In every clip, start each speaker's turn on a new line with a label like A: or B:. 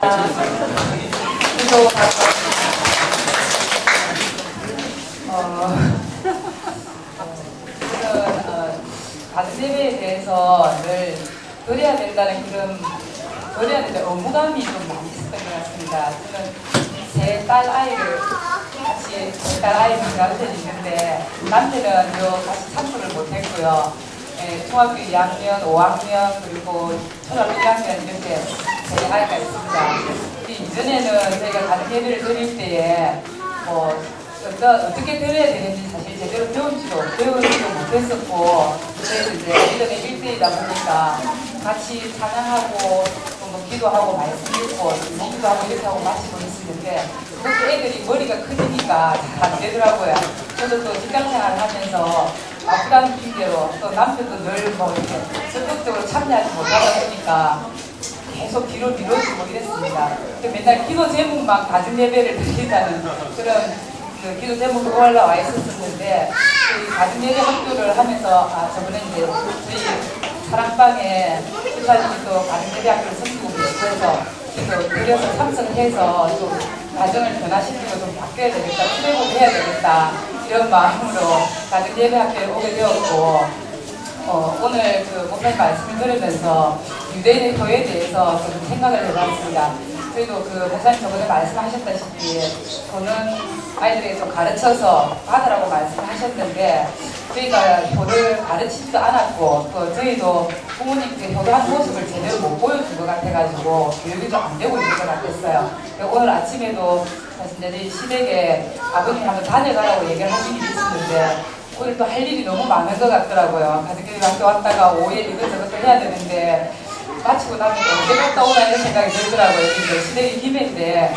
A: 그래서 어, 어, 가정예배에 대해서 늘 그래야 된다는 그런 그래야 된다는 의무감이 좀 많이 있었던 것 같습니다. 저는 제 딸 아이를 같이 제 딸 아이를 가르쳐 있는데 남편은 요 같이 참석을 못했고요. 예, 중학교 2학년, 5학년 그리고 초등학교 1학년 이렇게 제 아이가 있습니다. 이 이전에는 저희가 가정 예배를 드릴 때에 뭐 어떤 어떻게 드려야 되는지 사실 제대로 배운지도 배우지도 못했었고 그래서 이제 이전에 1대1이다 보니까 같이 찬양하고 또뭐 기도하고 말씀 읽고 목기도 하고 이렇게 하고 마시고 있었는데 그것도 애들이 머리가 크니까 잘 안 되더라고요. 저도 또 직장생활 하면서 아프다는 핑계로 또 남편도 늘 뭐 이렇게 적극적으로 참여하지 못하다 보니까 계속 뒤로 미뤄지고 이랬습니다. 맨날 기도 제목만 가정 예배를 드린다는 그런 그 기도 제목이 올라와 있었었는데 그 가정 예배 학교를 하면서 아 저번에 이제 저희 사랑방에 집사님이 또 가정 예배 학교를 섬기고 계시고 해서 그래서 참석해서 좀 가정을 변화시키고 좀 바뀌어야 되겠다, 트레이닝 해야 되겠다 이런 마음으로 가정 예배 학교에 오게 되었고 어, 오늘 그 목사님 말씀을 들으면서 유대인의 교회에 대해서 좀 생각을 해봤습니다. 저희도 그 목사님 저번에 말씀하셨다시피 저는 아이들에게 좀 가르쳐서 받으라고 말씀하셨는데 저희가 효를 가르치지도 않았고 또 저희도 부모님께 효도한 모습을 제대로 못 보여준 것 같아가지고 교육이 좀 안 되고 있는 것 같았어요. 오늘 아침에도 사실 이제 시댁에 아버님 한번 다녀가라고 얘기를 하신 일이 있었는데 오늘 또 할 일이 너무 많은 것 같더라고요. 가족끼리 학교 왔다가 오후에 이것저것 해야 되는데 마치고 나면 언제 갔다 오나 이런 생각이 들더라고요. 이제 시댁이 힘인데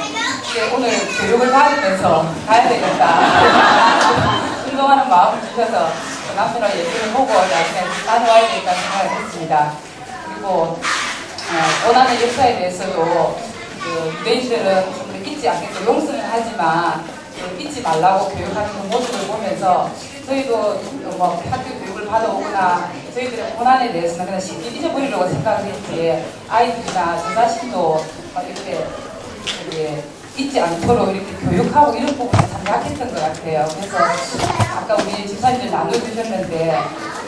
A: 오늘 교육을 받으면서 가야 되겠다. 운동하는 마음을 주셔서 남편과 얘기를 보고 나중에 다녀와야 되겠다는 생각을 했습니다. 그리고 어, 원하는 역사에 대해서도 그 유대인들은 좀 잊지 않겠고 용서는 하지만 그 잊지 말라고 교육하는 그 모습을 보면서 저희도 뭐 학교 교육을 받아오거나 저희들의 고난에 대해서는 그냥 쉽게 잊어버리려고 생각을 했지 아이들이나 저 자신도 막 이렇게 이렇게 잊지 않도록 이렇게 교육하고 이런 부분이 참 약했던 것 같아요. 그래서 아까 우리 집사님들 나눠주셨는데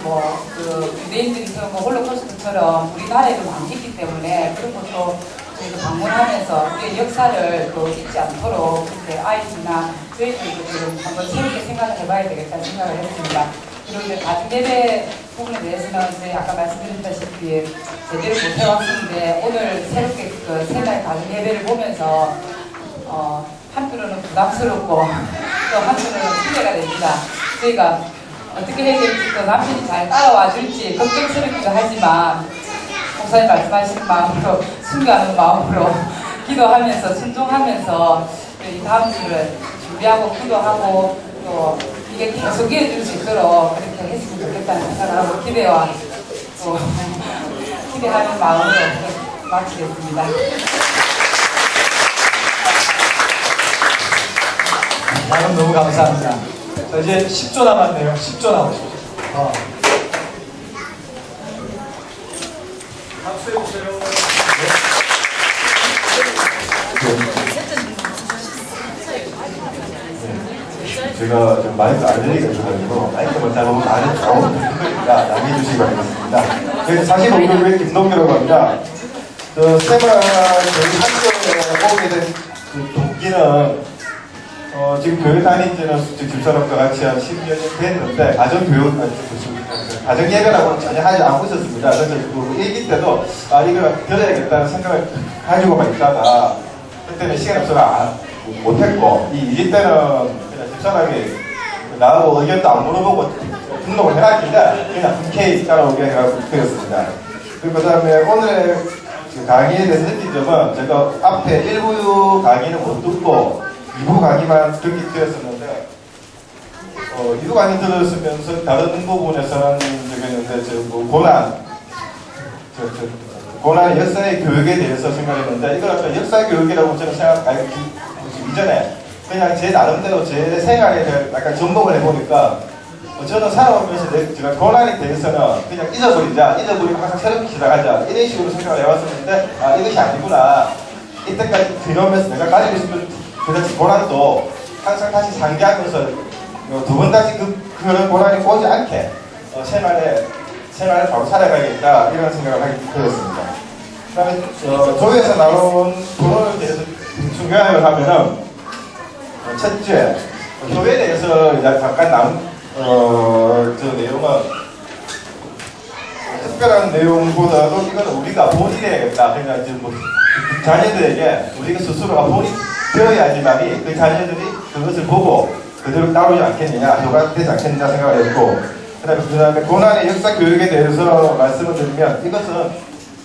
A: 뭐그 유대인들처럼 뭐 홀로코스트처럼 우리나라에도 많이 있기 때문에 그런 것도 저희도 방문하면서 우리의 역사를 그 잊지 않도록 그렇게 아이들이나 저희들도 지금 한번 새롭게 생각을 해봐야 되겠다는 생각을 했습니다. 그리고 이제 가정 예배 부분에 대해서는 저희 아까 말씀드렸다시피 제대로 못 해왔는데 오늘 새롭게 그 새날 가정 예배를 보면서 어, 한편으로는 부담스럽고 또 한편으로는 기대가 됩니다. 저희가 어떻게 해야 될지 또 남편이 잘 따라와 줄지 걱정스럽기도 하지만 목사님 말씀하신 마음으로 순교하는 마음으로 기도하면서 순종하면서 이 다음 주를 준비하고 기도하고 또 이게 계속 이어질 수 있도록 그렇게 했으면 좋겠다는 생각을 하고 기대와 또 기대하는 마음으로 마치겠습니다.
B: 나는 너무 감사합니다. 자, 이제 10초 남았네요. 10초 남았어요. 어.
C: 제가 좀 마이크 알레르기가 있어가지고 마이크만 잡으면 안에 거니까 남겨주시기 바라겠습니다. 사실 오늘 김동규라고 합니다. 저 세발 저희 학교에 오게 된 그 동기는 어, 지금 교회 다닌 지금 집사람과 같이 한 10여 년 됐는데 가정 교육, 아니, 그 가정 예배라고는 전혀 하지 않고 있었습니다. 그래서 그 일기 때도 아, 이걸 들어야겠다는 생각을 가지고만 있다가 그때는 시간이 없어서 안- 못했고 이 일기 때는 집사람이 나하고 의견도 안 물어보고 등록을 해놨길래 그냥 흔쾌히 따라 오게 해가지고 드렸습니다. 그리고 그 다음에 오늘 그 강의에 대해서 느낀 점은 제가 앞에 1부 강의는 못 듣고 2부 강의만 듣게 되었었는데 어, 2부 강의 들었으면서 다른 부분에서는 저기는데 저뭐 고난 저, 저, 고난 역사의 교육에 대해서 생각했는데 이걸 어떤 역사 교육이라고 저는 생각 아니 이전에 그냥 제 나름대로 제 생활에 대해 약간 전복을 해보니까 어, 저는 살아오면서 내, 제가 고난에 대해서는 그냥 잊어버리자 잊어버리고 항상 새롭게 시작하자 이런 식으로 생각을 해왔었는데 아 이것이 아니구나 이때까지 들여오면서 내가 가지고 있었던 그 고난도 항상 다시 상기하면서 어, 두번 다시 그, 그런 고난이 오지 않게 어, 생활에 생활을 바로 살아가야겠다 이런 생각을 하게 되었습니다. 그다음에 어, 조에서 나온 불론에 대해서 중요한 걸 하면은 어, 첫째 대해서 이제 잠깐 나온 어 저 내용은 특별한 내용보다도 이건 우리가 본인해야겠다. 그냥 이제 뭐 자녀들에게 우리가 스스로가 본인 되어야지만이 그 자녀들이 그것을 보고 그대로 따르지 않겠느냐, 효과되지 않겠느냐 생각을 했고, 그 다음에 그 다음에 고난의 역사 교육에 대해서 말씀을 드리면 이것은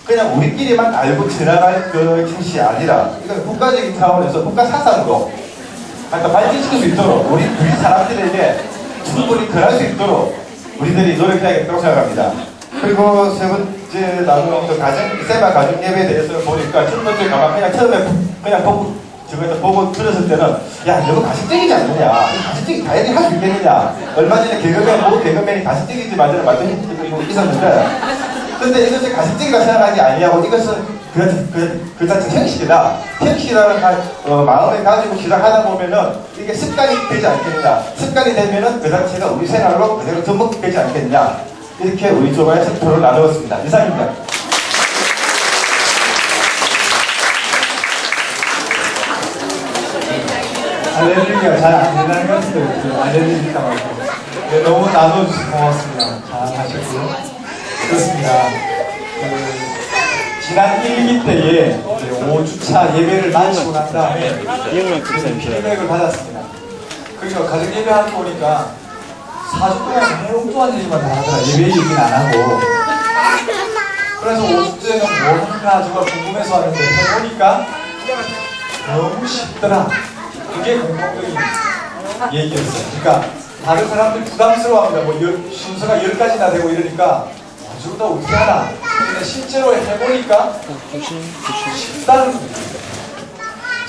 C: 그냥 우리끼리만 알고 지나갈 그 것이 아니라 이건 국가적인 차원에서 국가 사상으로 그러니까 발전시킬 수 있도록 우리 우리 사람들에게 충분히 그럴 수 있도록 우리들이 노력해야겠다고 생각합니다. 그리고 세 번째 나누는 그 가정 세마 가정 예배에 대해서 보니까 첫 번째 가만 그냥 처음에 그냥 보고 저거에서 보고 들었을 때는 야 너무 가식적이지 않느냐 가식적이 다행히 할 수 있겠느냐 얼마 전에 개그맨 모 개그맨이 가식적이지 말자는 말씀이 있었는데 근데 이것을 가식적이라 생각하지 아니하고 이것은 그, 그, 그 자체 형식이다. 형식이라는 가- 어, 마음을 가지고 시작하다 보면은 이게 습관이 되지 않겠느냐. 습관이 되면은 그 자체가 우리 생활로 그대로 접목되지 않겠느냐. 이렇게 우리 조반의 선표를 나누었습니다. 이상입니다.
B: 알레르기가 잘 안 된다는 것을 그 알레르기가 맞고 네, 너무 나눠주셔서 고맙습니다. 잘 하셨고요. 그렇습니다. 그, 지난 1기 때에 이제 5주차 예배를 마치고 난 다음에 피드백을 받았습니다. 그러니까 가정 예배하고 보니까 4주 동안 너무 엉뚱한 얘기만 다 하더라. 예배 얘기는 안 하고. 그래서 5주째는 뭐 하는가 저가 궁금해서 왔는데 해보니까 너무 쉽더라. 그게 공통적인 얘기였어요. 그러니까 다른 사람들이 부담스러워합니다. 뭐 열, 순서가 열 가지나 되고 이러니까 아주 더 하나. 근데 실제로 해보니까 쉽다는 거예요.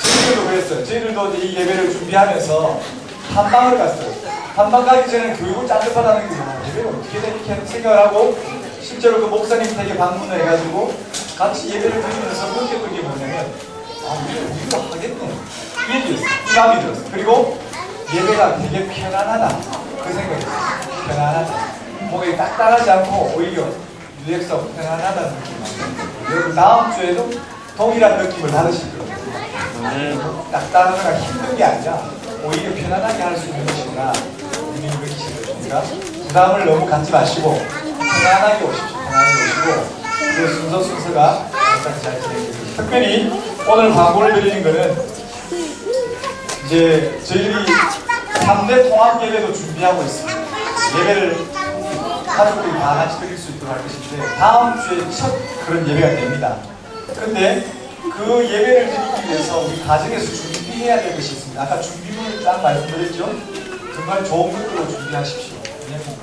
B: 저희들도 그랬어요. 저희들도 이 예배를 준비하면서 한방을 갔어요. 한방 가기 전에 교육을 짠듯 받았는 게 아, 예배가 어떻게 돼? 이렇게 생각을 하고 실제로 그 목사님 댁에 방문을 해가지고 같이 예배를 드리면서 느꼈던 게 뭐냐면 아, 우리 우리가 하겠네. 이 얘기였어요. 이 마음이 들었어요. 그리고 예배가 되게 편안하다. 그 생각이었어요. 편안하다. 목이 딱딱하지 않고 오히려 릴렉스하고 편안하다는 느낌. 여러분 다음 주에도 동일한 느낌을 받으실 거예요. 딱딱하거나 힘든 게 아니라 오히려 편안하게 할 수 있는 것이구나. 우리는 그렇게 싶으니까 부담을 너무 갖지 마시고 편안하게 오십시오. 편안하게 오시고 그 순서 순서가 항상 잘 진행되고 특별히 오늘 광고를 드리는 거는 이제 저희들이 3대 통합 예배도 준비하고 있습니다. 예배를 가족들이 다 같이 드릴 수 있도록 할 것인데 다음 주에 첫 그런 예배가 됩니다. 근데 그 예배를 드리기 위해서 우리 가정에서 준비해야 될 것이 있습니다. 아까 준비물을 딱 말씀드렸죠? 정말 좋은 것들로 준비하십시오. 왜냐면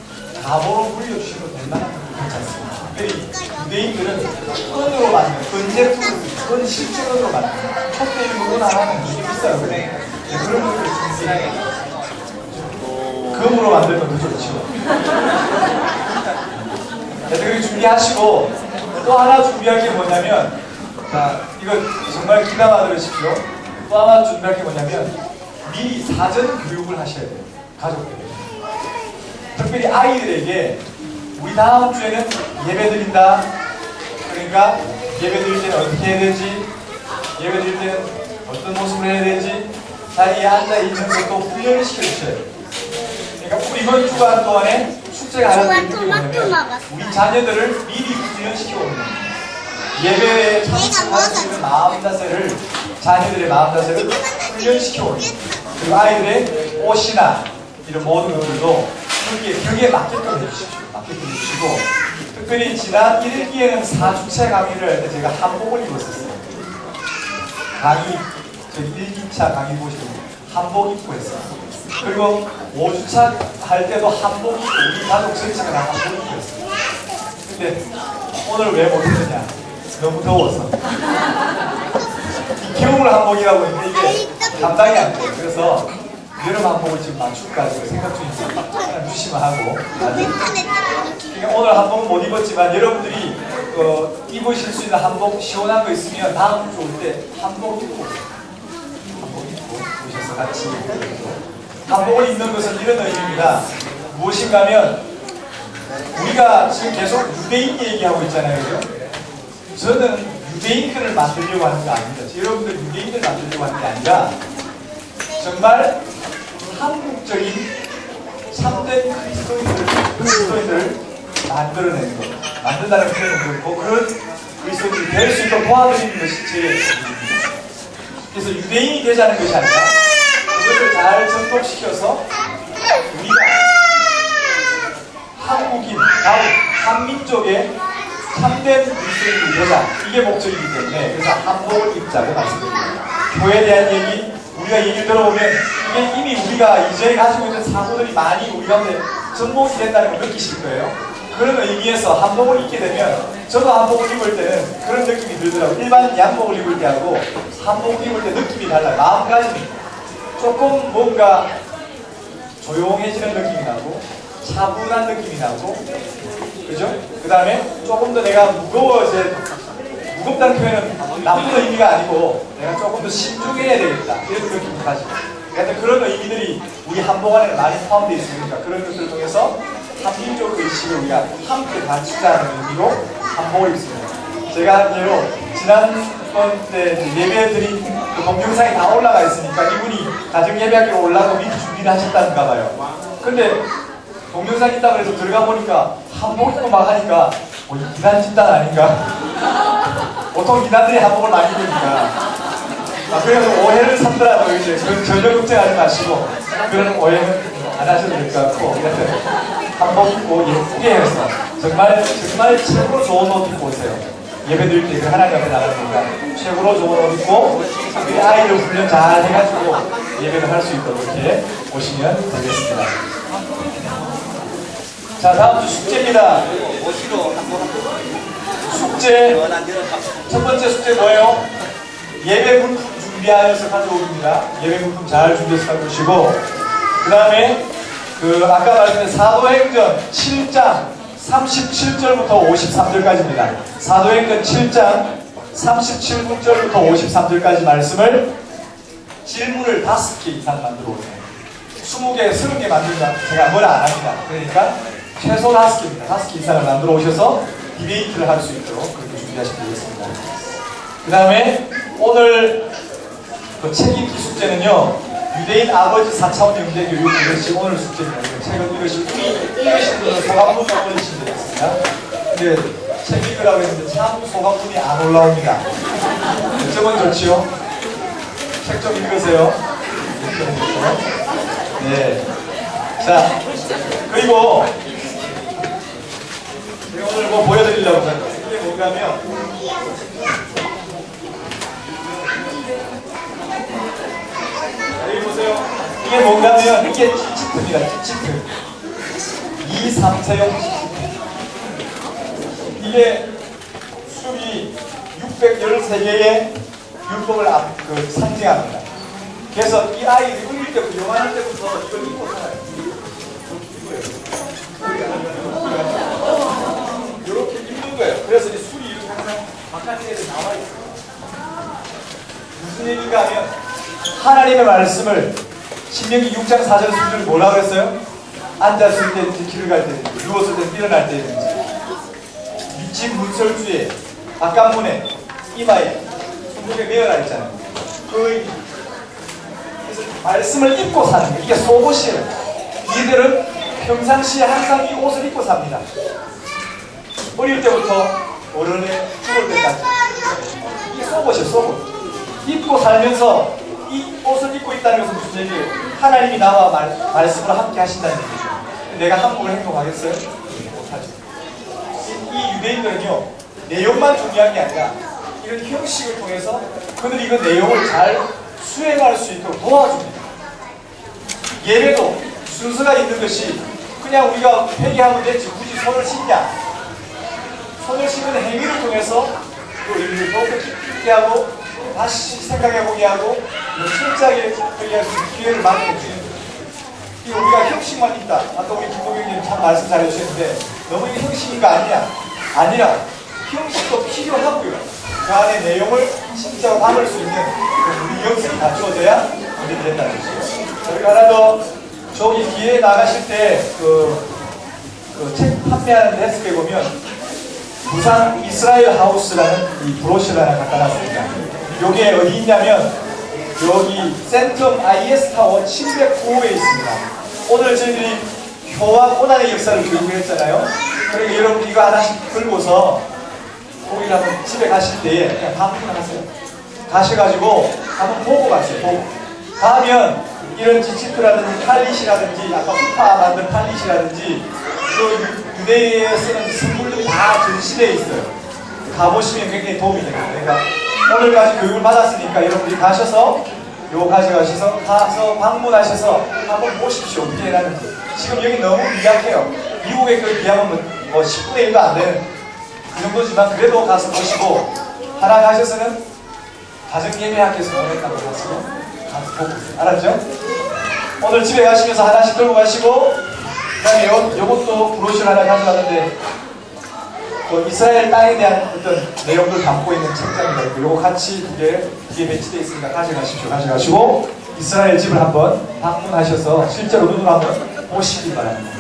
B: 가보로 불려주시면 될 만한 것도 괜찮습니다. 특별히 유대인들은 은으로 만든 은 제품을 은 실제로로 만든 촛대 일부분 하나는 되게 비싸요. 근데 그런 것들을 준비해 금으로 만들면 더 좋죠. 애들이 준비하시고 또 하나 준비할 게 뭐냐면 자 이거 정말 귀담아 들으십시오. 또 하나 준비할 게 뭐냐면 미리 사전 교육을 하셔야 돼요. 가족들이. 특별히 아이들에게 우리 다음 주에는 예배 드린다. 그러니까 예배 드릴 때는 어떻게 해야 되지? 예배 드릴 때는 어떤 모습을 해야 되지? 자리에 앉아 있는 것도 훈련을 시켜주셔야 돼요. 그러니까 우리 이번 주간 동안에 되는 게 뭐냐면 우리 자녀들을 미리 훈련시켜 오는 거예요. 예배에 있는 마음 자세를 자녀들의 마음 자세를 훈련시켜 오는 거예요. 그리고 아이들의 옷이나 이런 모든 것들도 거기에 벽에 맞게끔 해주십시오. 맞게끔 해주시고 특별히 지난 1일기에는 4주차 강의를 할 때 제가 한복을 입었었어요. 강의 저기 1기차 강의 보시고 한복 입고 했어요. 그리고 5주차 할 때도 한복 입고 우리 가족 전체가 다 한복 입고 했어요. 근데 오늘 왜 못했느냐? 너무 더워서. 이 겨울 한복이라고 했는데 이게 감당이 안 돼요. 그래서 여름 한복을 지금 맞출까 생각 중입니다. 무시만 하고. 그러니까 오늘 한복은 못 입었지만 여러분들이 어, 입으실 수 있는 한복 시원한 거 있으면 다음 주 올 때 한복 입고. 한복 입고 오셔서 같이 한복을 입는 것은 이런 의미입니다. 무엇인가 하면 우리가 지금 계속 유대인 얘기하고 있잖아요. 그죠? 저는 유대인들을 만들려고 하는 게 아닙니다. 여러분들 유대인을 만들려고 하는 게 아니라 정말 한국적인 참된 그리스도인들, 그리스도인들을 만들어내는 것. 만든다는 표현은 그렇고 그런 그리스도인들이 될 수 있도록 도와드리는 것이 제 일입니다. 그래서 유대인이 되자는 것이 아니라 그것을 잘 접목시켜서 우리가 한국인, 다음 한민족의 참된 그리스도인이 되자 이게 목적이기 때문에 그래서 한복을 입자고 말씀드립니다. 교회에 대한 얘기 우리가 얘기를 들어보면 이게 이미 우리가 이전에 가지고 있는 사고들이 많이 우리 가운데 접목이 된다는 걸 느끼실 거예요. 그런 의미에서 한복을 입게 되면 저도 한복을 입을 때는 그런 느낌이 들더라고요. 일반 양복을 입을 때하고 한복을 입을 때 느낌이 달라요. 마음가짐이 조금 뭔가 조용해지는 느낌이 나고 차분한 느낌이 나고 그죠? 그 다음에 조금 더 내가 무거워져 무겁다는 표현은 나쁜 의미가 아니고 내가 조금 더 신중해야 되겠다. 이런 느낌이 가지고 하여튼 그런 의미들이 우리 한복 안에 많이 포함되어 있으니까 그런 것들을 통해서 한민족 의식을 우리가 함께 갖추자는 의미로 한복을 입습니다. 제가 한 예로 지난번 때 예배 드린 그 동영상이 다 올라가 있으니까 이분이 가정 예배학교 올라가고 미리 준비를 하셨다는가 봐요. 근데 동영상 있다고 해서 들어가 보니까 한복 입고 막 하니까 뭐 이단 집단 아닌가? 보통 이단들이 한복을 많이 입으니까. 아, 그래서 오해를 삼더라고요 이제. 그 전혀 걱정하지 마시고. 그런 오해는 안 하셔도 될 것 같고. 한복 입고 예쁘게 해서 정말 정말 최고로 좋은 옷 입고 오세요 예배 드릴 때그 하나님 앞에 나가니까 최고로 좋은 옷 입고 우리 아이들 훈련 잘 해가지고 예배를 할 수 있도록 이렇게 오시면 되겠습니다 자 다음 주 숙제입니다. 숙제 첫 번째 숙제 뭐예요? 예배 물품 준비하여서 가져오기입니다. 예배 물품 잘 준비해서 가져오시고 그 다음에 그 아까 말씀드린 사도행전 7장 37절부터 53절까지입니다. 사도행전 7장 37절부터 53절까지 말씀을 질문을 다섯 개 이상 만들어 오세요. 20개, 30개 만든다. 제가 뭘안 합니다. 그러니까 최소 5개입니다. 5개 이상을 만들어 오셔서 디베이트를 할 수 있도록 그렇게 준비하시면 되겠습니다. 그 다음에 오늘 그 책 읽기 숙제는요. 유대인 아버지 4차원 영재 교육 이것이 오늘 숙제입니다. 읽으신 분이 읽으신 분은 소감문만 올리시면 되겠습니다. 근데 책 읽으라고 했는데 참 소감문이 안 올라옵니다. 점은 좋지요? 책 좀 읽으세요. 네. 자, 그리고 제가 오늘 뭐 보여드리려고 합니다. 이게 뭔가 하면 보세요. 이게 뭔가 하면 이게 찌치트입니다. 찌치트. 2, 3, 4용 찌치트. 이게 수이 613개의 율법을 앞- 그 상징합니다. 그래서 이 아이들이 어릴 때부터 요만할 때부터 이걸 입고 살아요. 이렇게 입는 거예요. 그래서 이 술이 이렇게 항상 바깥에서 나와 있어요. 무슨 얘기인가 하면 하나님의 말씀을 신명기 6장 4절 순절 뭐라고 했어요? 앉았을 때든지 길을 갈 때든지 누웠을 때 일어날 때든지 미친 문설주에 바깥문에 이마에 손목에 매어라 있잖아요. 그. 그래서 말씀을 입고 사는 거예요. 이게 속옷이에요. 이들은 평상시에 항상 이 옷을 입고 삽니다. 어릴 때부터 어른의 죽을 때까지. 이게 속옷이에요, 속옷. 입고 살면서 이 옷을 입고 있다는 것은 무슨 얘기예요? 하나님이 나와 말, 말씀을 함께 하신다는 얘기죠. 내가 한국을 행동하겠어요? 못하죠. 이, 이 유대인들은요, 내용만 중요한 게 아니라 이런 형식을 통해서 그들이 그 내용을 잘 수행할 수 있도록 도와줍니다. 예배도 순서가 있는 것이 그냥 우리가 회개하면 되지 굳이 손을 씻냐 손을 씻는 행위를 통해서 또 일을 더욱더 깊게 하고 다시 생각해 보게 하고 철저하게 회개할 수 있는 기회를 마련해 주는 거예요. 이 우리가 형식만 있다. 아까 우리 김동경님 참 말씀 잘해주셨는데 너무 이게 형식인 거 아니야? 아니라 형식도 필요하고요. 그 안에 내용을 진짜로 담을 수 있는 그 우리 영성이 갖추어져야 문제가 된다는 것이죠. 저희가 하나 더 저기 뒤에 나가실 때그 그 책 판매하는 데스크에 보면 부산 이스라엘 하우스라는 이 하나 갖다 놨습니다. 요게 어디 있냐면 여기 센텀 IS 타워 709호에 있습니다. 오늘 저희들이 효와 고난의 역사를 교육을 했잖아요. 그러니까 여러분 이거 하나씩 들고서 거기 한번 집에 가실 때에 그냥 방문하세요. 가셔가지고 한번 보고 가세요. 보고. 가면 이런 지치트라든지 팔릿이라든지 아까 후파 만든 팔릿이라든지 그 유대에 쓰는 선물들이 다 전시되어 있어요. 가보시면 굉장히 도움이 됩니다. 그러니까 오늘까지 교육을 받았으니까 여러분들이 가셔서 요 가져가셔서 가서 방문하셔서 한번 보십시오. 어떻게 해놨는지. 지금 여기 너무 미약해요. 미국에 그 비하면 뭐 10분의 1도 안 되는 그 정도지만 그래도 가서 보시고 하나 가셔서는 가정예배학교에서 보냈다고 가시고 가서 보고. 알았죠? 오늘 집에 가시면서 하나씩 들고 가시고 그다음에 요, 요것도 브로셔 하나 가져왔는데 그 이스라엘 땅에 대한 어떤 내용들 담고 있는 책장이다. 요거 같이 두 개 뒤에 배치되어 있으니까 가져가십시오. 가져가시고 이스라엘 집을 한번 방문하셔서 실제로 눈으로 한번 보시기 바랍니다.